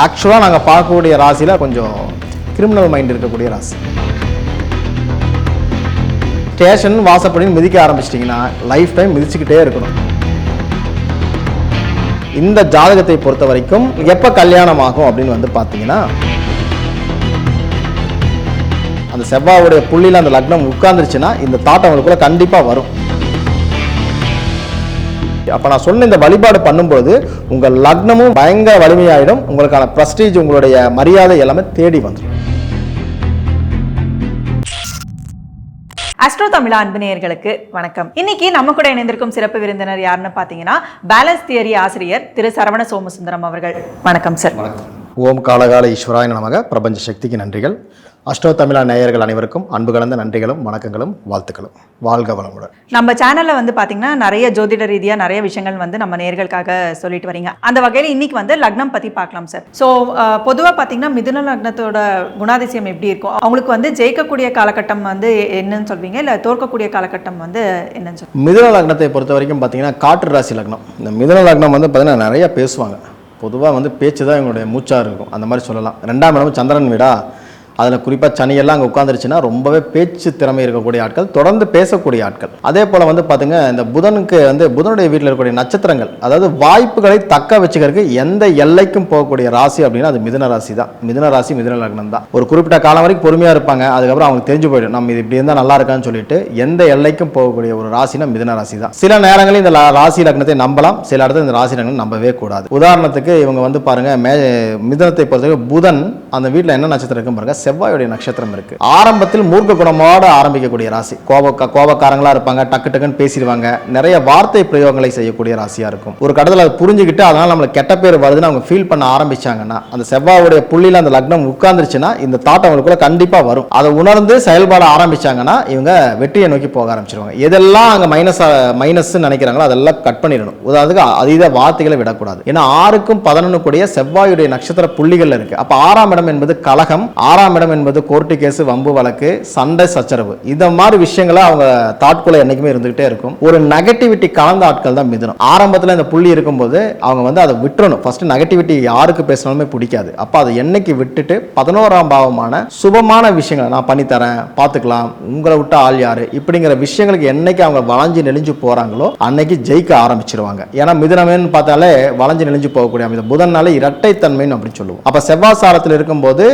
ஆக்சுவலாக நாங்கள் பார்க்கக்கூடிய ராசியில் கொஞ்சம் கிரிமினல் மைண்ட் இருக்கக்கூடிய ராசி. ஸ்டேஷன் வாசப்படின்னு மிதிக்க ஆரம்பிச்சிட்டிங்கன்னா லைஃப் டைம் மிதிச்சுக்கிட்டே இருக்கணும். இந்த ஜாதகத்தை பொறுத்த வரைக்கும் எப்போ கல்யாணம் ஆகும் அப்படின்னு வந்து பார்த்தீங்கன்னா அந்த செவ்வாவுடைய புள்ளியில் அந்த லக்னம் உட்கார்ந்துருச்சுன்னா இந்த தாட்டம் அவங்களுக்குள்ள கண்டிப்பாக வரும். அப்போ நான் சொன்ன இந்த வழிபாடு பண்ணும்போது உங்கள் லக்னமும் பயங்கர வலிமையாயிடும். உங்களுக்கான ப்ரஸ்டீஜ் உங்களுடைய மரியாதை எல்லாமே தேடி வந்துடும் அஸ்ட்ரோ தமிழா அன்பு நேயர்களுக்கு வணக்கம். இன்னைக்கு நம்ம கூட இணைந்திருக்கும் சிறப்பு விருந்தினர் யாருன்னு பார்த்தீங்கன்னா பேலன்ஸ் தியரி ஆசிரியர் திரு சரவண சோமசுந்தரம் அவர்கள். வணக்கம் சார் ஓம் காலகால ஈஸ்வராய நமக. பிரபஞ்ச சக்திக்கு நன்றிகள். அஷ்டோ தமிழா நேயர்கள் அனைவருக்கும் அன்பு கலந்த நன்றிகளும் வணக்கங்களும் வாழ்த்துக்களும். வாழ்க வளமுடன். நம்ம சேனல்ல வந்து பாத்தீங்கன்னா நிறைய ஜோதிட ரீதியா நிறைய விஷயங்கள் வந்து நம்ம நேயர்களுக்காக சொல்லிட்டு வரீங்க. அந்த வகையில் இன்னைக்கு வந்து லக்னம் பத்தி பார்க்கலாம் சார் ஸோ பொதுவாக பார்த்தீங்கன்னா மிதுன லக்னத்தோட குணாதிசயம் எப்படி இருக்கும் அவங்களுக்கு வந்து ஜெயிக்கக்கூடிய காலகட்டம் வந்து என்னன்னு சொல்வீங்க? இல்லை தோற்கக்கூடிய காலகட்டம் வந்து என்னன்னு சொல்வீங்க? மிதுன லக்னத்தை பொறுத்த வரைக்கும் பார்த்தீங்கன்னா காற்று ராசி லக்னம். இந்த மிதுன லக்னம் வந்து பார்த்தீங்கன்னா நிறைய பேசுவாங்க. பொதுவாக வந்து பேச்சு தான் இவங்களுடைய மூச்சாக இருக்கும். அந்த மாதிரி சொல்லலாம். ரெண்டாம் இடம் சந்திரன் வீடா அதில் குறிப்பாக சனியெல்லாம் அங்கே உட்காந்துருச்சுன்னா ரொம்பவே பேச்சு திறமை இருக்கக்கூடிய ஆட்கள் தொடர்ந்து பேசக்கூடிய ஆட்கள். அதே போல் வந்து பார்த்துங்க இந்த புதனுக்கு வந்து புதனுடைய வீட்டில் இருக்கக்கூடிய நட்சத்திரங்கள் அதாவது வாய்ப்புகளை தக்க வச்சுக்கிறதுக்கு எந்த எல்லைக்கும் போகக்கூடிய ராசி அப்படின்னா அது மிதுன ராசி தான். மிதுன ராசி மிதுன லக்னம் தான். ஒரு குறிப்பிட்ட காலம் வரைக்கும் பொறுமையாக இருப்பாங்க அதுக்கப்புறம் அவங்களுக்கு தெரிஞ்சு போயிடும் நம்ம இது இப்படி இருந்தால் நல்லா இருக்கான்னு சொல்லிட்டு எந்த எல்லைக்கும் போகக்கூடிய ஒரு ராசினா மிதுன ராசி தான். சில நேரங்களில் இந்த ராசி லக்னத்தை நம்பலாம் சில இடத்துல இந்த ராசி லக்னம் நம்பவே கூடாது. உதாரணத்துக்கு இவங்க வந்து பாருங்க மே மிதுனத்தை பொறுத்தவரைக்கும் புதன் அந்த வீட்டில் என்ன நட்சத்திரம் இருக்கும் பாருங்க செவ்வாயுடைய நட்சத்திரம் இருக்கு. ஆரம்பத்தில் மூர்க்க குணமோட ஆரம்பிக்கக்கூடிய ராசி. கோப கோபக்காரங்களா இருப்பாங்க டக்கு டக்குன்னு பேசிடுவாங்க. நிறைய வார்த்தை பிரயோகங்களை செய்யக்கூடிய ராசியா இருக்கும். ஒரு கடத்தில் அதை புரிஞ்சுக்கிட்டு அதனால நம்மளுக்கு கெட்ட பேர் வருதுன்னு அவங்க ஃபீல் பண்ண ஆரம்பிச்சாங்கன்னா அந்த செவ்வாயுடைய புள்ளியில் அந்த லக்னம் உட்கார்ந்துருச்சுன்னா இந்த தாட்டம் அவங்களுக்குள்ள கண்டிப்பா வரும். அதை உணர்ந்து செயல்பட ஆரம்பிச்சாங்கன்னா இவங்க வெற்றியை நோக்கி போக ஆரம்பிச்சிருவாங்க. எதெல்லாம் அங்க மைனஸ் மைனஸ் நினைக்கிறாங்களோ அதெல்லாம் கட் பண்ணிடணும். உதாரணத்துக்கு அதீத வார்த்தைகளை விடக்கூடாது. ஏன்னா ஆறுக்கும் பதினொன்று கூடிய செவ்வாயுடைய நட்சத்திர புள்ளிகள் இருக்கு. அப்ப ஆறாம் இடம் என்பது கலகம். ஆறாம் இடம் என்பது கோர்ட்டு கேஸ் வம்பு வழக்கு சண்டை சச்சரவு. இந்த மாதிரி விஷயங்களை அவங்க தாட்குள்ள என்னைக்குமே இருந்துகிட்டே இருக்கும். ஒரு நெகட்டிவிட்டி கலந்த ஆட்கள் தான் மிதனம். ஆரம்பத்தில் இந்த புள்ளி இருக்கும்போது அவங்க வந்து அதை விட்டுறணும். ஃபர்ஸ்ட் நெகட்டிவிட்டி யாருக்கு பேசினாலுமே பிடிக்காது. அப்போ அதை என்னைக்கு விட்டுட்டு பதினோராம் பாவமான சுபமான விஷயங்களை நான் பண்ணித்தரேன் பார்த்துக்கலாம் உங்களை விட்டு ஆள் யாரு இப்படிங்கிற விஷயங்களுக்கு என்னைக்கு அவங்க வளைஞ்சு நெளிஞ்சு போறாங்களோ அன்னைக்கு ஜெயிக்க ஆரம்பிச்சிருவாங்க. ஏன்னா மிதுனமேன்னு பார்த்தாலே வளைஞ்சு நெளிஞ்சு போகக்கூடிய அமைப்பு. புதன்னால இரட்டைத்தன்மைன்னு அப்படின்னு சொல்லுவோம். அப்ப செவ்வாசாரத்தில் இருக்கும்போது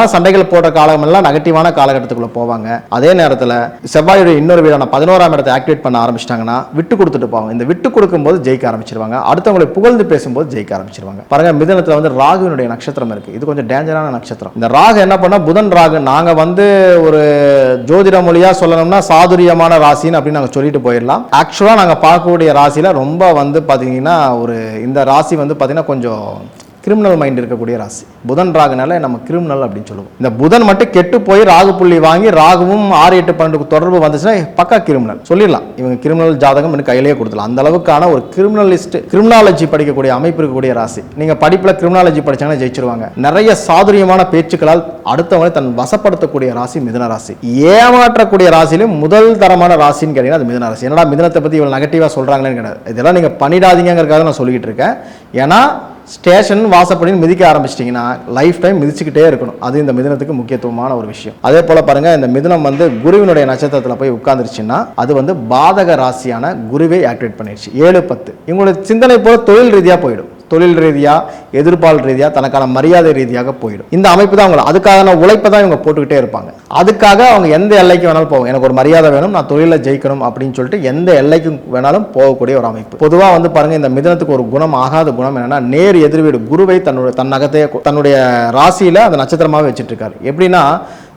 அபரிமிதமான சண்டைகள் போடுற காலமெல்லாம் நெகட்டிவான காலகட்டத்துக்குள்ள போவாங்க. அதே நேரத்தில் செவ்வாயுடைய இன்னொரு வீடான பதினோராம் இடத்தை ஆக்டிவேட் பண்ண ஆரம்பிச்சிட்டாங்கன்னா விட்டு கொடுத்துட்டு போவாங்க. இந்த விட்டு கொடுக்கும்போது ஜெயிக்க ஆரம்பிச்சிருவாங்க. அடுத்தவங்களை புகழ்ந்து பேசும்போது ஜெயிக்க ஆரம்பிச்சிருவாங்க. பாருங்க மிதனத்தில் வந்து ராகுனுடைய நட்சத்திரம் இருக்கு. இது கொஞ்சம் டேஞ்சரான நட்சத்திரம். இந்த ராகு என்ன பண்ணா புதன் ராகு நாங்க வந்து ஒரு ஜோதிட மொழியா சொல்லணும்னா சாதுரியமான ராசின்னு அப்படின்னு நாங்க சொல்லிட்டு போயிடலாம். ஆக்சுவலா நாங்க பார்க்கக்கூடிய ராசியில ரொம்ப வந்து பாத்தீங்கன்னா ஒரு இந்த ராசி வந்து பாத்தீங்கன்னா கொஞ்சம் கிரிமினல் மைண்ட் இருக்கக்கூடிய ராசி. புதன் ராகுனால நம்ம கிரிமினல் அப்படின்னு சொல்லுவோம். இந்த புதன் மட்டும் கெட்டு போய் ராகு புள்ளி வாங்கி ராகுவும் ஆறு எட்டு பன்னெண்டுக்கு தொடர்பு வந்துச்சுன்னா பக்கா கிரிமினல் சொல்லிடலாம். இவங்க கிரிமினல் ஜாதகம் எனக்கு கையிலேயே கொடுத்துலாம் அந்த அளவுக்கான ஒரு கிரிமினலிஸ்ட் கிரிமினாலஜி படிக்கக்கூடிய அமைப்பு இருக்கக்கூடிய ராசி. நீங்க படிப்புல கிரிமினாலஜி படிச்சாங்கன்னா ஜெயிச்சிருவாங்க. நிறைய சாதுரியமான பேச்சுக்களால் அடுத்தவங்களை தன் வசப்படுத்தக்கூடிய ராசி மிதன ராசி. ஏமாற்றக்கூடிய ராசியிலும் முதல் தரமான ராசின்னு கேட்டீங்கன்னா அது மிதன ராசி. என்னடா மிதனத்தை பத்தி இவ்வளவு நெகட்டிவா சொல்றாங்களேன்னு கிடையாது இதெல்லாம் நீங்க பண்ணிடாதீங்கிறதுக்காக நான் சொல்லிக்கிட்டு இருக்கேன். ஏன்னா ஸ்டேஷன் வாசப்படின்னு மிதிக்க ஆரம்பிச்சிட்டிங்கன்னா லைஃப் டைம் மிதிச்சுக்கிட்டே இருக்கணும். அது இந்த மிதினத்துக்கு முக்கியத்துவமான ஒரு விஷயம். அதே போல் பாருங்க இந்த மிதினம் வந்து குருவினுடைய நட்சத்திரத்தில் போய் உட்கார்ந்துருச்சுன்னா அது வந்து பாதக ராசியான குருவை ஆக்டிவேட் பண்ணிடுச்சு ஏழு பத்து. இவங்களோட சிந்தனை போல தொழில் ரீதியாக போயிடும். தொழில் ரீதியாக எதிர்பால் ரீதியாக தனக்கான மரியாதை ரீதியாக போயிடும். இந்த அமைப்பு தான் அவங்களை அதுக்கான உழைப்பை தான் இவங்க போட்டுக்கிட்டே இருப்பாங்க. அதுக்காக அவங்க எந்த எல்லைக்கு வேணாலும் போவாங்க. எனக்கு ஒரு மரியாதை வேணும் நான் தொழிலில் ஜெயிக்கணும் அப்படின்னு சொல்லிட்டு எந்த எல்லைக்கும் வேணாலும் போகக்கூடிய ஒரு அமைப்பு. பொதுவாக வந்து பாருங்க இந்த மிதனத்துக்கு ஒரு குணம் ஆகாத குணம் என்னன்னா நேர் எதிர்வீடு குருவை தன்னுடைய தன்னகத்தையே தன்னுடைய ராசியில் அந்த நட்சத்திரமாக வச்சுட்டு இருக்காரு எப்படின்னா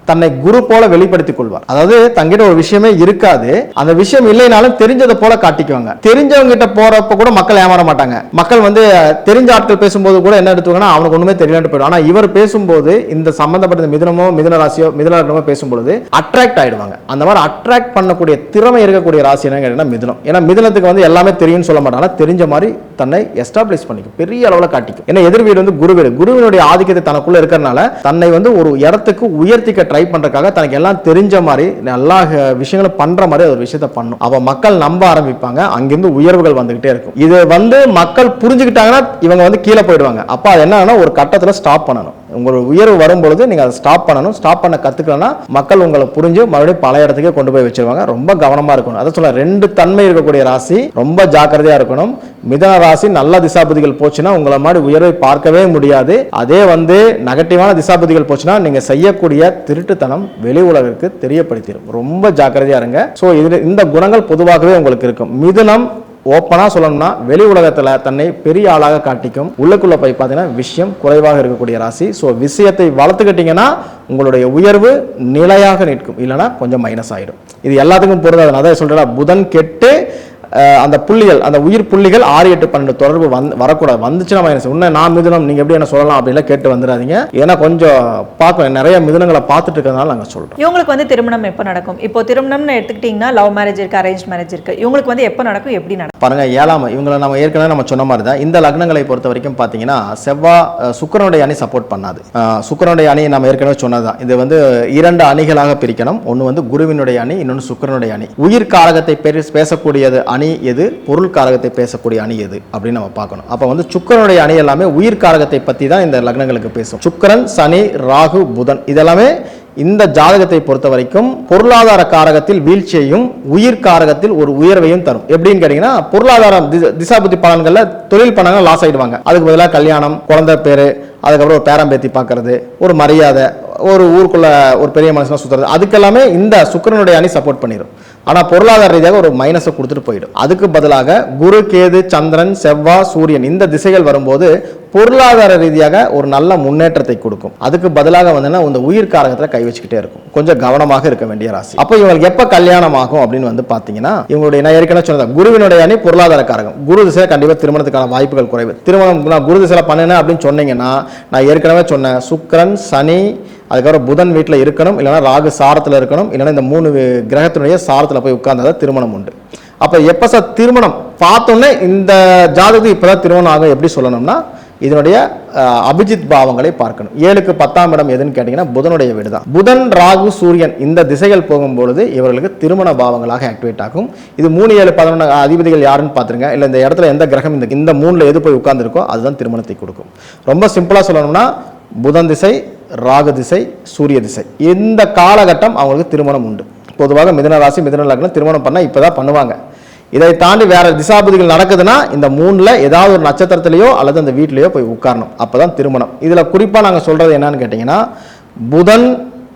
தன்னை குரு போல வெளிப்படுத்திக் கொள்வார். அதாவது தங்கிட்ட ஒரு விஷயமே இருக்காது. அந்த விஷயம் இல்லைனாலும் தெரிஞ்சதை போல காட்டிக்குவாங்க. தெரிஞ்சவங்க கிட்ட போறப்ப கூட மக்கள் ஏமாற மாட்டாங்க. மக்கள் வந்து தெரிஞ்ச ஆட்கள் பேசும்போது கூட என்ன எடுத்துவாங்கன்னா அவனுக்கு ஒண்ணுமே தெரியலன்ட்டு போயிடும் ஆனா இவர் பேசும்போது இந்த சம்பந்தப்பட்ட மிதனமோ மிதன ராசியோ மிதன லக்னமோ பேசும்பொழுது அட்ராக்ட் ஆயிடுவாங்க. அந்த மாதிரி அட்ராக்ட் பண்ணக்கூடிய திறமை இருக்கக்கூடிய ராசி என்னன்னு கேட்டீங்கன்னா மிதுனம். ஏன்னா மிதனத்துக்கு வந்து எல்லாமே தெரியும்னு சொல்ல மாட்டாங்க. தெரிஞ்ச மாதிரி தன்னை எஸ்டாப்ளிஷ் பண்ணிக்கும். பெரிய அளவில் காட்டிக்கும். ஏன்னா எதிர் வீடு வந்து குரு வீடு. குருவினுடைய ஆதிக்கத்தை தனக்குள்ள இருக்கிறனால தன்னை வந்து ஒரு இடத்துக்கு உயர்த்தி கட்ட ட்ரை பண்றதுக்காக தனக்கு எல்லாம் தெரிஞ்ச மாதிரி எல்லா விஷயங்களும் பண்ற மாதிரி அது ஒரு விஷயத்த பண்ணும். அவ மக்கள் நம்ப ஆரம்பிப்பாங்க. அங்கிருந்து உயர்வுகள் வந்துகிட்டே இருக்கும். இது வந்து மக்கள் புரிஞ்சுக்கிட்டாங்கன்னா இவங்க வந்து கீழே போயிடுவாங்க. அப்போ அது என்னன்னா ஒரு கட்டத்துல ஸ்டாப் பண்ணணும். உங்களோட உயர்வு வரும் பொழுது நீங்கள் அதை ஸ்டாப் பண்ணணும். ஸ்டாப் பண்ண கற்றுக்கலன்னா மக்கள் உங்களை புரிஞ்சு மறுபடியும் பல இடத்துக்கே கொண்டு போய் வச்சிருவாங்க. ரொம்ப கவனமாக இருக்கணும். அதை சொல்ல ரெண்டு தன்மை இருக்கக்கூடிய ராசி ரொம்ப ஜாக்கிரதையாக இருக்கணும். மிதன ராசி நல்ல திசாபதிகள் போச்சுன்னா உங்களை மாதிரி உயர்வை பார்க்கவே முடியாது. அதே வந்து நெகட்டிவான திசாபதிகள் போச்சுன்னா நீங்கள் செய்யக்கூடிய திருட்டுத்தனம் வெளி உலகிற்கு தெரியப்படுத்திடும் ரொம்ப ஜாக்கிரதையாக இருங்க. ஸோ இதில் இந்த குணங்கள் பொதுவாகவே உங்களுக்கு இருக்கும். மிதுனம் ஓப்பனாக சொல்லணும்னா வெளி உலகத்தில் தன்னை பெரிய ஆளாக காட்டிக்கும். உள்ளுக்குள்ளே போய் பார்த்தீங்கன்னா விஷயம் குறைவாக இருக்கக்கூடிய ராசி. ஸோ விஷயத்தை வளர்த்துக்கிட்டிங்கன்னா உங்களுடைய உயர்வு நிலையாக நிற்கும். இல்லைன்னா கொஞ்சம் மைனஸ் ஆகிடும் இது எல்லாத்துக்கும் பொருந்தாது. நான் அதான் சொல்கிறேன் புதன் கெட்டு அந்த புள்ளிகள் அந்த உயிர் புள்ளிகள் ஆறு எட்டு பன்னெண்டு தொடர்பு வந்து வரக்கூடாது. வந்துச்சுன்னா மைனஸ் இன்னும் நான் மிதுனம் நீங்கள் எப்படி என்ன சொல்லலாம்? அப்படிலாம் கேட்டு வந்துடாதீங்க. ஏன்னா கொஞ்சம் பார்க்கணும் நிறைய மிதுனங்களை பார்த்துட்டு இருக்கிறதுனால நாங்கள் சொல்கிறோம் இவங்களுக்கு வந்து திருமணம் எப்போ நடக்கும்? இப்போ திருமணம்னு எடுத்துக்கிட்டிங்கன்னா லவ் மேரேஜ் இருக்கு அரேஞ்ச் மேரேஜ் இருக்கு. இவங்களுக்கு வந்து எப்போ நடக்கும் எப்படி நடக்கும்? பாருங்க ஏழாம் இவங்களை நம்ம ஏற்கனவே நம்ம சொன்ன மாதிரி தான் இந்த லக்னங்களை பொறுத்த வரைக்கும் பார்த்தீங்கன்னா செவ்வா சுக்கிரனுடைய அணி சப்போர்ட் பண்ணாது. சுக்கிரனுடைய அணி நம்ம ஏற்கனவே சொன்னதுதான் இது வந்து இரண்டு அணிகளாக பிரிக்கணும். ஒன்று வந்து குருவினுடைய அணி இன்னொன்று சுக்கிரனுடைய அணி. உயிர் காரகத்தை பேசக்கூடியது அணி அணி எது? பொருள் காரகத்தை பேசக்கூடிய அணி எது? அப்படின்னு நம்ம பார்க்கணும். அப்போ வந்து சுக்கரனுடைய அணி எல்லாமே உயிர் காரகத்தை பற்றி தான் இந்த லக்னங்களுக்கு பேசும். சுக்கிரன் சனி ராகு புதன் இதெல்லாமே இந்த ஜாதகத்தை பொறுத்த வரைக்கும் பொருளாதார காரகத்தில் வீழ்ச்சியையும் உயிர் காரகத்தில் ஒரு உயர்வையும் தரும். எப்படின்னு கேட்டீங்கன்னா பொருளாதாரம் திசாபுத்தி பலன்கள்ல தொழில் பண்ணாங்க லாஸ் ஆயிடுவாங்க. அதுக்கு பதிலாக கல்யாணம் குழந்தை பேரு அதுக்கப்புறம் ஒரு பேரம்பேத்தி பார்க்கறது ஒரு மரியாதை ஒரு ஊருக்குள்ள ஒரு பெரிய மனுஷனாக சுற்றுறது அதுக்கெல்லாமே இந்த சுக்கிரனுடைய அணி சப்போர்ட் பண்ணிடும் ஆனால் பொருளாதார ரீதியாக ஒரு மைனஸை கொடுத்துட்டு போயிடும். அதுக்கு பதிலாக குரு கேது சந்திரன் செவ்வாய் சூரியன் இந்த திசைகள் வரும்போது பொருளாதார ரீதியாக ஒரு நல்ல முன்னேற்றத்தை கொடுக்கும். அதுக்கு பதிலாக வந்து இந்த உயிர் காரகத்தில் கை வச்சுக்கிட்டே இருக்கும். கொஞ்சம் கவனமாக இருக்க வேண்டிய ராசி. அப்போ இவங்களுக்கு எப்போ கல்யாணம் ஆகும் அப்படின்னு வந்து பார்த்தீங்கன்னா இவங்களுடைய நான் ஏற்கனவே சொன்னது குருவினுடைய அணி பொருளாதார காரகம். குரு திசை கண்டிப்பாக திருமணத்துக்கான வாய்ப்புகள் குறைவு. திருமணம் நான் குரு திசையில் பண்ணினேன் அப்படின்னு சொன்னீங்கன்னா நான் ஏற்கனவே சொன்னேன் சுக்கரன் சனி அதுக்கப்புறம் புதன் வீட்டில் இருக்கணும் இல்லைன்னா ராகு சாரத்தில் இருக்கணும் இல்லைன்னா இந்த மூணு கிரகத்தினுடைய சாரத்தில் போய் உட்கார்ந்தா திருமணம் உண்டு. அப்போ எப்போ சார் திருமணம்? பார்த்தோன்னே இந்த ஜாதகத்துக்கு இப்போ தான் திருமணம் ஆகும். எப்படி சொல்லணும்னா இதனுடைய அபிஜித் பாவங்களை பார்க்கணும். ஏழுக்கு பத்தாம் இடம் எதுன்னு கேட்டிங்கன்னா புதனுடைய வீடு தான் புதன் ராகு சூரியன் இந்த திசைகள் போகும்பொழுது இவர்களுக்கு திருமண பாவங்களாக ஆக்டிவேட் ஆகும். இது மூணு ஏழு பதினொன்று அதிபதிகள் யாருன்னு பார்த்துருங்க. இல்லை இந்த இடத்துல எந்த கிரகம் இந்த இந்த மூணில் எது போய் உட்காந்துருக்கோ அதுதான் திருமணத்தை கொடுக்கும். ரொம்ப சிம்பிளாக சொல்லணும்னா புதன் திசை ராகு திசை சூரிய திசை. இந்த காலகட்டம் அவங்களுக்கு திருமணம் உண்டு. பொதுவாக மிதன ராசி மிதன லக்னம் திருமணம் பண்ணால் இப்போ தான் பண்ணுவாங்க. இதை தாண்டி வேற திசாபதிகள் நடக்குதுன்னா இந்த மூணில் ஏதாவது ஒரு நட்சத்திரத்திலேயோ அல்லது அந்த வீட்லயோ போய் உட்காரணும். அப்போ தான் திருமணம். இதில் குறிப்பாக நாங்கள் சொல்கிறது என்னன்னு கேட்டிங்கன்னா புதன்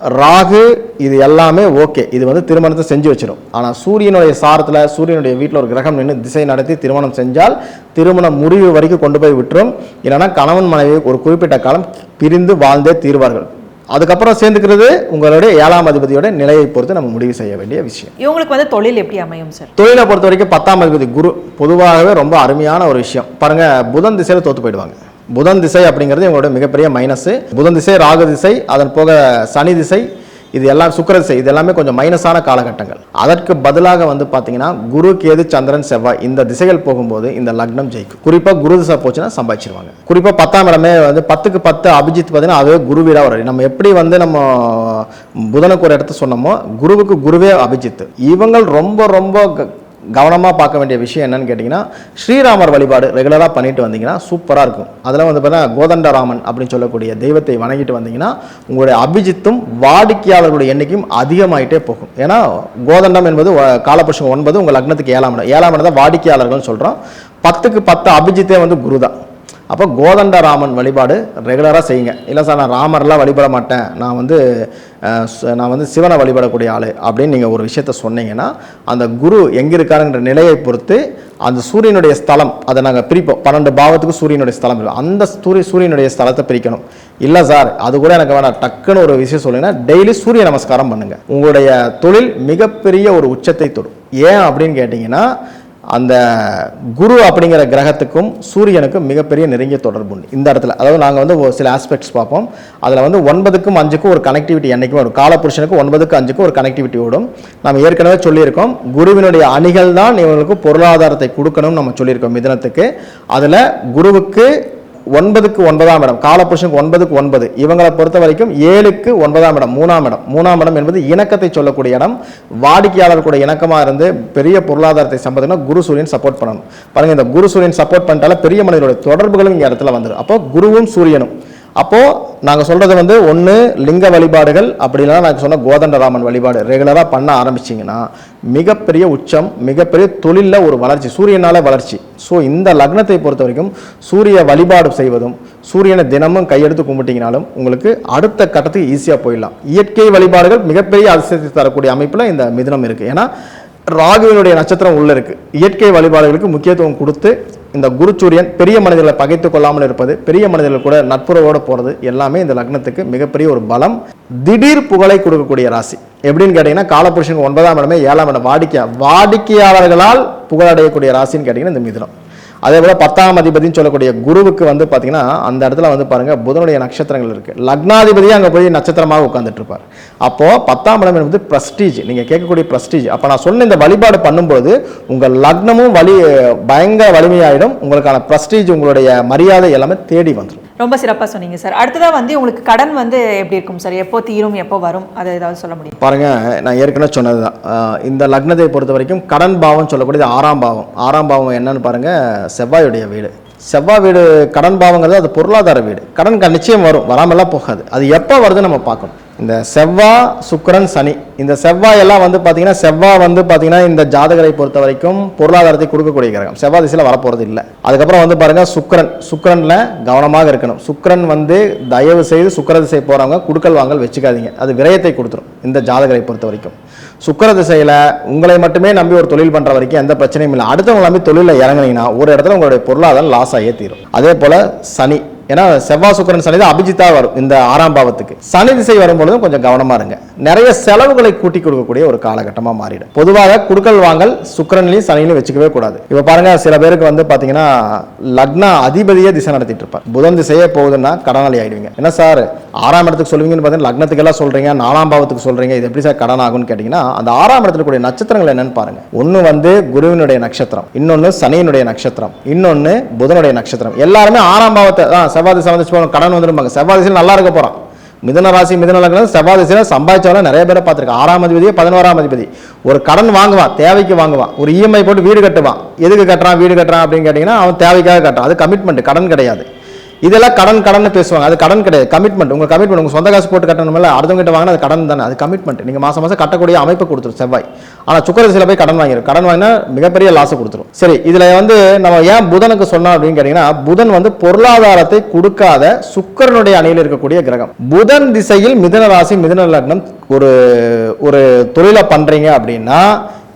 ராகு இது எல்லாமே ஓகே. இது வந்து திருமணத்தை செஞ்சு வச்சிடும் ஆனா சூரியனுடைய சாரத்துல சூரியனுடைய வீட்டில் ஒரு கிரகம் நின்று திசை நடத்தி திருமணம் செஞ்சால் திருமணம் முறிவு வரைக்கும் கொண்டு போய் விட்டுரும். இல்லைன்னா கணவன் மனைவி ஒரு குறிப்பிட்ட காலம் பிரிந்து வாழ்ந்தே தீர்வார்கள். அதுக்கப்புறம் சேர்ந்துக்கிறது உங்களுடைய ஏழாம் அதிபதியோட நிலையை பொறுத்து நம்ம முடிவு செய்ய வேண்டிய விஷயம். இவங்களுக்கு வந்து தொழில் எப்படி அமையும் சார் தொழிலை பொறுத்த வரைக்கும் பத்தாம் அதிபதி குரு பொதுவாகவே ரொம்ப அருமையான ஒரு விஷயம். பாருங்க புதன் திசையில தோத்து போயிடுவாங்க. புதன் திசை அப்படிங்கிறது இவங்களோட மிகப்பெரிய மைனஸு புதன் திசை ராகு திசை அதன் போக சனி திசை இது எல்லாம் சுக்கர திசை இது எல்லாமே கொஞ்சம் மைனஸான காலகட்டங்கள். அதற்கு பதிலாக வந்து பார்த்தீங்கன்னா குரு கேது சந்திரன் செவ்வாய் இந்த திசைகள் போகும்போது இந்த லக்னம் ஜெயிக்கும். குறிப்பாக குரு திசை போச்சுன்னா சம்பாதிச்சிருவாங்க. குறிப்பாக பத்தாம் இடமே வந்து பத்துக்கு பத்து அபிஜித் பார்த்தீங்கன்னா அதுவே குருவீடா வரும் நம்ம எப்படி வந்து நம்ம புதனுக்கு ஒரு இடத்த சொன்னோமோ குருவுக்கு குருவே அபிஜித். இவங்கள் ரொம்ப ரொம்ப க- கவனமாக பார்க்க வேண்டிய விஷயம் என்னன்னு கேட்டிங்கன்னா ஸ்ரீராமர் வழிபாடு ரெகுலராக பண்ணிட்டு வந்தீங்கன்னா சூப்பராக இருக்கும். அதெல்லாம் வந்து பார்த்தீங்கன்னா கோதண்டராமன் அப்படின்னு சொல்லக்கூடிய தெய்வத்தை வணங்கிட்டு வந்தீங்கன்னா உங்களுடைய அபிஜித்தும் வாடிக்கையாளர்களுடைய எண்ணிக்கையும் அதிகமாயிட்டே போகும். ஏன்னா கோதண்டம் என்பது வ- ஒன்பது உங்கள் லக்னத்துக்கு ஏழாம் இடம். ஏழாம் இடம் தான் வாடிக்கையாளர்கள்னு சொல்கிறோம் பத்துக்கு பத்து அபிஜித்தே வந்து குரு தான் அப்போ கோதண்டராமன் வழிபாடு ரெகுலராக செய்யுங்க. இல்லை சார் நான் ராமர்லாம் வழிபட மாட்டேன். நான் வந்து நான் வந்து சிவனை வழிபடக்கூடிய ஆள் அப்படின்னு நீங்கள் ஒரு விஷயத்த சொன்னீங்கன்னா அந்த குரு எங்கே இருக்காருங்கிற நிலையை பொறுத்து அந்த சூரியனுடைய ஸ்தலம் அதை நாங்கள் பிரிப்போம். பன்னெண்டு பாவத்துக்கு சூரியனுடைய ஸ்தலம் இருக்கும் அந்த சூரிய சூரியனுடைய ஸ்தலத்தை பிரிக்கணும். இல்லை சார் அது கூட எனக்கு வேணாம். டக்குன்னு ஒரு விஷயம் சொல்லுங்கன்னா டெய்லி சூரிய நமஸ்காரம் பண்ணுங்கள் உங்களுடைய தொழில் மிகப்பெரிய ஒரு உச்சத்தை தொடும். ஏன் அப்படின்னு கேட்டிங்கன்னா அந்த குரு அப்படிங்கிற கிரகத்துக்கும் சூரியனுக்கும் மிகப்பெரிய நெருங்கிய தொடர்பு உண்டு. இந்த இடத்துல. அதாவது நாங்கள் வந்து ஒரு சில ஆஸ்பெக்ட்ஸ் பார்ப்போம். அதில் வந்து ஒன்பதுக்கும் அஞ்சுக்கும் ஒரு கனெக்டிவிட்டி என்றைக்கும் வரும். காலபுருஷனுக்கு ஒன்பதுக்கு அஞ்சுக்கும் ஒரு கனெக்டிவிட்டி ஓடும். நம்ம ஏற்கனவே சொல்லியிருக்கோம். குருவினுடைய அணிகள் தான் இவங்களுக்கு பொருளாதாரத்தை கொடுக்கணும்னு நம்ம சொல்லியிருக்கோம் மிதனத்துக்கு. அதில் குருவுக்கு ஒன்பதுக்கு ஒன்பதாம் இடம் காலபுருஷனுக்கு ஒன்பதுக்கு ஒன்பது இவங்களை பொறுத்த வரைக்கும் ஏழுக்கு ஒன்பதாம் இடம் மூணாம் இடம். மூணாம் இடம் என்பது இணக்கத்தை சொல்லக்கூடிய இடம். வாடிக்கையாளர் கூட இணக்கமாக இருந்து பெரிய பொருளாதாரத்தை சம்பாதிக்கணும் குரு சூரியன் சப்போர்ட் பண்ணணும். பாருங்க இந்த குரு சூரியன் சப்போர்ட் பண்ணிட்டால பெரிய மனிதனுடைய தொடர்புகளும் இந்த இடத்துல வந்துடும். அப்போ குருவும் சூரியனும். அப்போது நாங்கள் சொல்கிறது வந்து ஒன்று லிங்க வழிபாடுகள் அப்படின்னா நாங்கள் சொன்ன கோதண்டராமன் வழிபாடு ரெகுலராக பண்ண ஆரம்பிச்சீங்கன்னா மிகப்பெரிய உச்சம் மிகப்பெரிய தொழிலில் ஒரு வளர்ச்சி சூரியனால் வளர்ச்சி. ஸோ இந்த லக்னத்தை பொறுத்த வரைக்கும் சூரிய வழிபாடு செய்வதும் சூரியனை தினமும் கையெடுத்து கும்பிட்டீங்கனாலும் உங்களுக்கு அடுத்த கட்டத்துக்கு ஈஸியாக போயிடலாம். இயற்கை வழிபாடுகள் மிகப்பெரிய அதிசயத்தை தரக்கூடிய அமைப்பில் இந்த மிதனம் இருக்குது ஏன்னா ராகுவினுடைய நட்சத்திரம் உள்ளே இருக்குது இயற்கை வழிபாடுகளுக்கு முக்கியத்துவம் கொடுத்து இந்த குரு சூரியன் பெரிய மனிதர்களை பகைத்து கொள்ளாமல் இருப்பது பெரிய மனிதர்கள் கூட நட்புறவோடு போகிறது எல்லாமே இந்த லக்னத்துக்கு மிகப்பெரிய ஒரு பலம். திடீர் புகழை கொடுக்கக்கூடிய ராசி. எப்படின்னு கேட்டிங்கன்னா காலபுருஷனுக்கு ஒன்பதாம் இடமே ஏழாம் இடம். வாடிக்கை வாடிக்கையாளர்களால் புகழடையக்கூடிய ராசின்னு கேட்டிங்கன்னா இந்த மிதுனம். அதே போல் பத்தாம் அதிபதினு சொல்லக்கூடிய குருவுக்கு வந்து பார்த்தீங்கன்னா அந்த இடத்துல வந்து பாருங்க புதனுடைய நட்சத்திரங்கள் இருக்குது லக்னாதிபதியே அங்கே போய் நட்சத்திரமாக உட்காந்துட்ருப்பார் அப்போது பத்தாம் இடம் வந்து ப்ரஸ்டீஜ் நீங்கள் கேட்கக்கூடிய ப்ரஸ்டீஜ் அப்போ நான் சொன்ன இந்த வழிபாடு பண்ணும்போது உங்கள் லக்னமும் வலி பயங்கர வலிமையாயிடும். உங்களுக்கான ப்ரஸ்டீஜ் உங்களுடைய மரியாதை எல்லாமே தேடி வந்துடும் ரொம்ப சிறப்பாக சொன்னீங்க சார். அடுத்ததாக வந்து உங்களுக்கு கடன் வந்து எப்படி இருக்கும் சார்? எப்போ தீரும் எப்போ வரும்? அதை ஏதாவது சொல்ல முடியும்? பாருங்க நான் ஏற்கனவே சொன்னது தான் இந்த லக்னத்தை பொறுத்த வரைக்கும் கடன் பாவம் சொல்லக்கூடியது ஆறாம் பாவம். ஆறாம் பாவம் என்னன்னு பாருங்க செவ்வாயுடைய வீடு. செவ்வாய் வீடு கடன் பாவங்கிறது அது பொருளாதார வீடு. கடன் நிச்சயம் வரும் வராமலாம் போகாது. அது எப்போ வருதுன்னு நம்ம பார்க்கணும். இந்த செவ்வாய் சுக்கரன் சனி. இந்த செவ்வாய் எல்லாம் வந்து பார்த்தீங்கன்னா செவ்வாய் வந்து பார்த்தீங்கன்னா இந்த ஜாதகரை பொறுத்த வரைக்கும் பொருளாதாரத்தை கொடுக்கக்கூடிய கிரகம். செவ்வாய் திசையில் வரப்போகிறது இல்லை. அதுக்கப்புறம் வந்து பாருங்கள் சுக்கரன். சுக்கரனில் கவனமாக இருக்கணும். சுக்கரன் வந்து தயவு செய்து சுக்கர திசை போகிறவங்க குடுக்கல் வாங்கல் வச்சுக்காதீங்க. அது விரயத்தை கொடுத்துரும் இந்த ஜாதகரை பொறுத்த வரைக்கும். சுக்கர திசையில் உங்களை மட்டுமே நம்பி ஒரு தொழில் பண்ணுற வரைக்கும் எந்த பிரச்சனையும் இல்லை. அடுத்தவங்க நம்பி தொழிலில் இறங்குனீங்கன்னா ஒரு இடத்துல உங்களுடைய பொருளாதாரம் லாஸ் ஆகியே தீரும். அதே போல் சனி. ஏன்னா செவ்வாய் சுக்கரன் சனி தான் அபிஜித்தா வரும் இந்த ஆறாம் பாவத்துக்கு. சனி திசை வரும்பொழுதும் கொஞ்சம் கவனமா இருங்க. நிறைய செலவுகளை கூட்டி கொடுக்கக்கூடிய ஒரு காலகட்டமா மாறிடும். பொதுவாக குடுக்கல் வாங்கல் சுக்கரன்லையும் சனிலையும் வச்சுக்கவே கூடாது. இப்ப பாருங்க சில பேருக்கு வந்து பாத்தீங்கன்னா லக்ன அதிபதியே திசை நடத்திட்டு இருப்பார். புதன் திசையே போகுதுன்னா கடனாளி ஆயிடுவீங்க. என்ன சார்? ஆறாம் இடத்துக்கு சொல்லுவீங்கன்னு பார்த்தீங்கன்னா லக்னத்துக்கு எல்லாம் சொல்றீங்க நாலாம் பாவத்துக்கு சொல்றீங்க இது எப்படி சார் கடன் ஆகும்னு கேட்டீங்கன்னா அந்த ஆறாம் இடத்துல கூடிய நட்சத்திரங்கள் என்னன்னு பாருங்க. ஒன்னு வந்து குருவினுடைய நட்சத்திரம் இன்னொன்னு சனியினுடைய நட்சத்திரம் இன்னொன்னு புதனுடைய நட்சத்திரம். எல்லாருமே ஆறாம் பாவத்தை தான் செவ்வாய் திசை வந்துச்சு போகணும் கடன் வந்துருப்பாங்க செவ்வாய் திசையில் நல்லா இருக்க போகிறான் மிதன ராசி மிதன லக்னம் செவ்வாய் திசையில் சம்பாதிச்சவங்க நிறைய பேரை பார்த்துருக்கேன். ஆறாம் அதிபதி பதினோராம் அதிபதி. ஒரு கடன் வாங்குவான் தேவைக்கு வாங்குவான் ஒரு இஎம்ஐ போட்டு வீடு கட்டுவான் எதுக்கு கட்டுறான் வீடு கட்டுறான் அப்படின்னு கேட்டிங்கன்னா அவன் தேவைக்காக கட்டுறான். அது கமிட்மெண்ட் கடன் கிடையாது. இதெல்லாம் கடன் கடன் பேசுவாங்க. அது கடன் கிடையாது. கமிட்மெண்ட் உங்கள் கமிட்மெண்ட் உங்கள் சொந்த காசு போட்டு கட்டணும்ல அடுத்தவங்க கிட்ட வாங்கினா அது கடன் தானே. அது கமிட்மெண்ட் நீங்கள் மாதம் மாதம் கட்டக்கூடிய அமைப்பு கொடுத்துரும் செவ்வாய். ஆனா சுக்கரசில போய் கடன் வாங்கிடும் கடன் வாங்கினா மிகப்பெரிய லாஸ் கொடுத்துரும். சரி இதில் வந்து நம்ம ஏன் புதனுக்கு சொன்னோம் அப்படின்னு கேட்டிங்கன்னா புதன் வந்து பொருளாதாரத்தை கொடுக்காத சுக்கரனுடைய அணியில் இருக்கக்கூடிய கிரகம். புதன் திசையில் மிதன ராசி மிதன லக்னம் ஒரு ஒரு தொழிலை பண்ணுறீங்க அப்படின்னா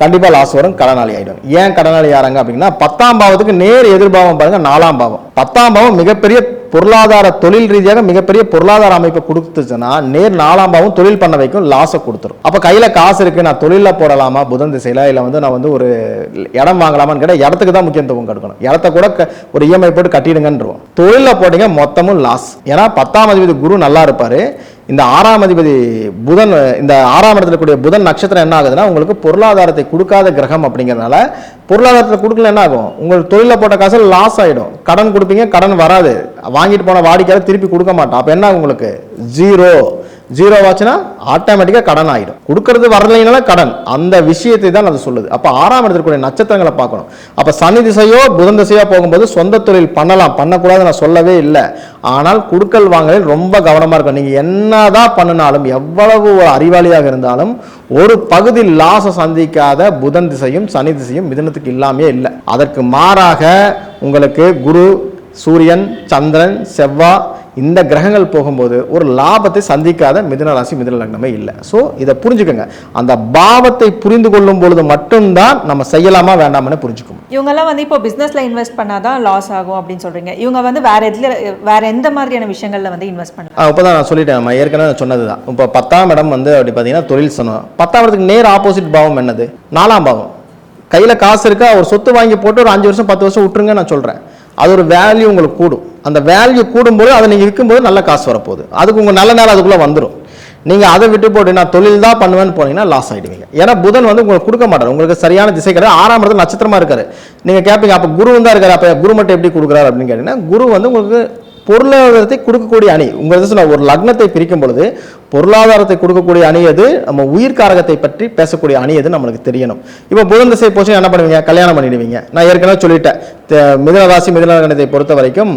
கண்டிப்பாக லாஸ் வரும் கடனாளி ஆயிடும் ஏன் கடனாளி ஆறாங்க அப்படின்னா பத்தாம் பாவத்துக்கு நேர் எதிர்பாவம் பாருங்கள் நாலாம் பாவம். பத்தாம் பாவம் மிகப்பெரிய பொருளாதார தொழில் ரீதியாக மிகப்பெரிய பொருளாதார அமைப்பை கொடுத்துச்சுன்னா நேர் நாலாம் பாவம் தொழில் பண்ண வைக்கும் லாஸை கொடுத்துரும். அப்போ கையில் காசு இருக்குது நான் தொழிலில் போடலாமா புதன் திசையில் இல்லை வந்து நான் வந்து ஒரு இடம் வாங்கலாமான்னு கேட்டால் இடத்துக்கு தான் முக்கியத்துவம் கொடுக்கணும். இடத்த கூட ஒரு இஎம்ஐ போட்டு கட்டிடுங்கன்றோம் தொழிலில் போட்டீங்க மொத்தமும் லாஸ் ஏன்னா பத்தாம் அதிபதி குரு நல்லா இருப்பாரு. இந்த ஆறாம் அதிபதி புதன் இந்த ஆறாம் இடத்துல கூடிய புதன் நட்சத்திரம் என்ன ஆகுதுன்னா உங்களுக்கு பொருளாதாரத்தை கொடுக்காத கிரகம் அப்படிங்கிறதுனால பொருளாதாரத்தை கொடுக்கல என்ன ஆகும்? உங்களுக்கு தொழிலில் போட்ட காசு லாஸ் ஆகிடும் கடன் கொடுப்பீங்க கடன் வராது. வாங்கிட்டு போன வாடிக்கையாளர் திருப்பி கொடுக்க மாட்டோம் அப்போ என்ன உங்களுக்கு? ஜீரோ ஜீரோ ஆச்சுன்னா ஆட்டோமேட்டிக்காக கடன் ஆகிடும் கொடுக்கறது வரலைனால கடன். அந்த விஷயத்தை தான் அது சொல்லுது. அப்போ ஆறாம் இடத்துல நட்சத்திரங்களை பார்க்கணும். அப்போ சனி திசையோ புதன் திசையோ போகும்போது சொந்த தொழில் பண்ணலாம். பண்ணக்கூடாது நான் சொல்லவே இல்லை. ஆனால் குடுக்கல் வாங்கலில் ரொம்ப கவனமாக இருக்கும் நீங்கள் என்ன தான் பண்ணினாலும் எவ்வளவு ஒரு அறிவாளியாக இருந்தாலும் ஒரு பகுதி லாஸை சந்திக்காத புதன் திசையும் சனி திசையும் மிதனத்துக்கு இல்லாமே இல்லை. அதற்கு மாறாக உங்களுக்கு குரு சூரியன் சந்திரன் செவ்வாய் இந்த கிரகங்கள் போகும்போது ஒரு லாபத்தை சந்திக்காத மிதுன ராசி மிதுன லக்னமே இல்லை. ஸோ இதை புரிஞ்சுக்கோங்க. அந்த பாவத்தை புரிந்து கொள்ளும் பொழுது மட்டும்தான் நம்ம செய்யலாமா வேண்டாம்னு புரிஞ்சுக்கணும் இவங்கெல்லாம் வந்து இப்போ பிஸ்னஸில் இன்வெஸ்ட் பண்ணாதான் லாஸ் ஆகும் அப்படின்னு சொல்றீங்க. இவங்க வந்து வேற எதுல வேற எந்த மாதிரியான விஷயங்கள்ல வந்து இன்வெஸ்ட் பண்ணலாம்? இப்போ தான் நான் சொல்லிட்டேன். நம்ம ஏற்கனவே சொன்னது தான் இப்போ பத்தாம் இடம் வந்து அப்படி பார்த்தீங்கன்னா தொழில் சொன்னோம் பத்தாம் இடத்துக்கு நேர் ஆப்போசிட் பாவம் என்னது? நாலாம் பாவம். கையில் காசு இருக்கா? ஒரு சொத்து வாங்கி போட்டு ஒரு அஞ்சு வருஷம் பத்து வருஷம் விட்டுருங்க நான் சொல்கிறேன் அது ஒரு வேல்யூ உங்களுக்கு கூடும். அந்த வேல்யூ கூடும்போது அதை நீங்கள் விற்கும்போது நல்ல காசு வரப்போகுது. அதுக்கு உங்கள் நல்ல நேரம் அதுக்குள்ளே வந்துடும் நீங்கள் அதை விட்டு போட்டு நான் தொழில் தான் பண்ணுவேன்னு போனீங்கன்னா லாஸ் ஆகிடுவீங்க ஏன்னா புதன் வந்து உங்களுக்கு கொடுக்க மாட்டார். உங்களுக்கு சரியான திசை கிடையாது. ஆறாம் இடத்துல நட்சத்திரமாக இருக்காரு. நீங்கள் கேட்பீங்க அப்போ குரு தான் இருக்காரு. அப்போ குரு மட்டும் எப்படி கொடுக்குறாரு அப்படின்னு கேட்டிங்கன்னா குரு வந்து உங்களுக்கு பொருளாதாரத்தை கொடுக்கக்கூடிய அணி. உங்கள் சொன்ன ஒரு லக்னத்தை பிரிக்கும் பொழுது பொருளாதாரத்தை கொடுக்கக்கூடிய அணி எது? நம்ம உயிர்காரகத்தை பற்றி பேசக்கூடிய அணி எது நம்மளுக்கு தெரியணும். இப்போ புதன் திசை போச்சு என்ன பண்ணுவீங்க? கல்யாணம் பண்ணிடுவீங்க. நான் ஏற்கனவே சொல்லிட்டேன். மிதனராசி மிதனகணத்தை பொறுத்த வரைக்கும்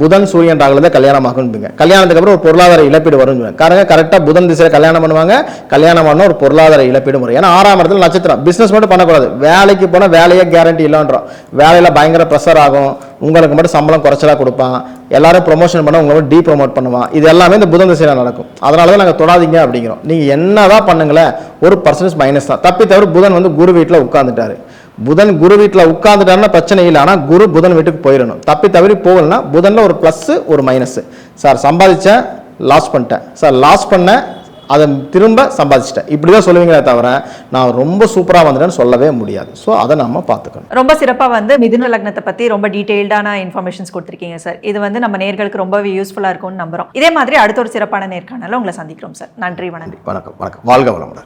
புதன் சூரியன் ராகுல கல்யாணம் ஆகும்பீங்க கல்யாணத்துக்கு அப்புறம் ஒரு பொருளாதார இழப்பீடு வரும் காரணங்க கரெக்டாக புதன் திசையில் கல்யாணம் பண்ணுவாங்க. கல்யாணம் பண்ண ஒரு பொருளாதார இழப்பீடு முறை. ஏன்னா ஆறாம் இடத்துல நட்சத்திரம். பிஸ்னஸ் மட்டும் பண்ணக்கூடாது. வேலைக்கு போனால் வேலையே கேரண்டி இல்லைன்றோம். வேலையில் பயங்கர ப்ரெஷர் ஆகும். உங்களுக்கு மட்டும் சம்பளம் குறைச்சலாக கொடுப்பான். எல்லாரும் ப்ரொமோஷன் பண்ண உங்களை டீ ப்ரொமோட் பண்ணுவான். இது எல்லாமே இந்த புதன் திசையில் நடக்கும். அதனால தான் நாங்கள் தொடாதீங்க அப்படிங்கிறோம். நீங்கள் என்ன தான் பண்ணுங்களேன் ஒரு பர்சன்டேஜ் மைனஸ் தான். தப்பி தவிர புதன் வந்து குரு வீட்டில் உட்காந்துட்டாரு புதன் குரு வீட்டில் உட்காந்துட்டாருன்னா பிரச்சனை இல்லை. ஆனால் குரு புதன் வீட்டுக்கு போயிடணும். தப்பி தவறி போகலன்னா புதனில் ஒரு ப்ளஸ்ஸு ஒரு மைனஸ் சார் சம்பாதிச்சேன் லாஸ் பண்ணிட்டேன். சார் லாஸ் பண்ணேன் அதை திரும்ப சம்பாதிச்சிட்டேன். இப்படி தான் சொல்லுவீங்களே தவிர நான் ரொம்ப சூப்பராக வந்துட்டேன்னு சொல்லவே முடியாது. ஸோ அதை நம்ம பார்த்துக்கணும். ரொம்ப சிறப்பாக வந்து மிதுன லக்னத்தை பற்றி ரொம்ப டீட்டெயில்டான இன்ஃபர்மேஷன்ஸ் கொடுத்துருக்கீங்க சார். இது வந்து நம்ம நேர்களுக்கு ரொம்பவே யூஸ்ஃபுல்லாக இருக்கும்னு நம்புறோம். இதே மாதிரி அடுத்த ஒரு சிறப்பான நேர்காணல உங்களை சந்திக்கிறோம் சார். நன்றி வணக்கம். வணக்கம் வணக்கம். வாழ்க வளமுடன்.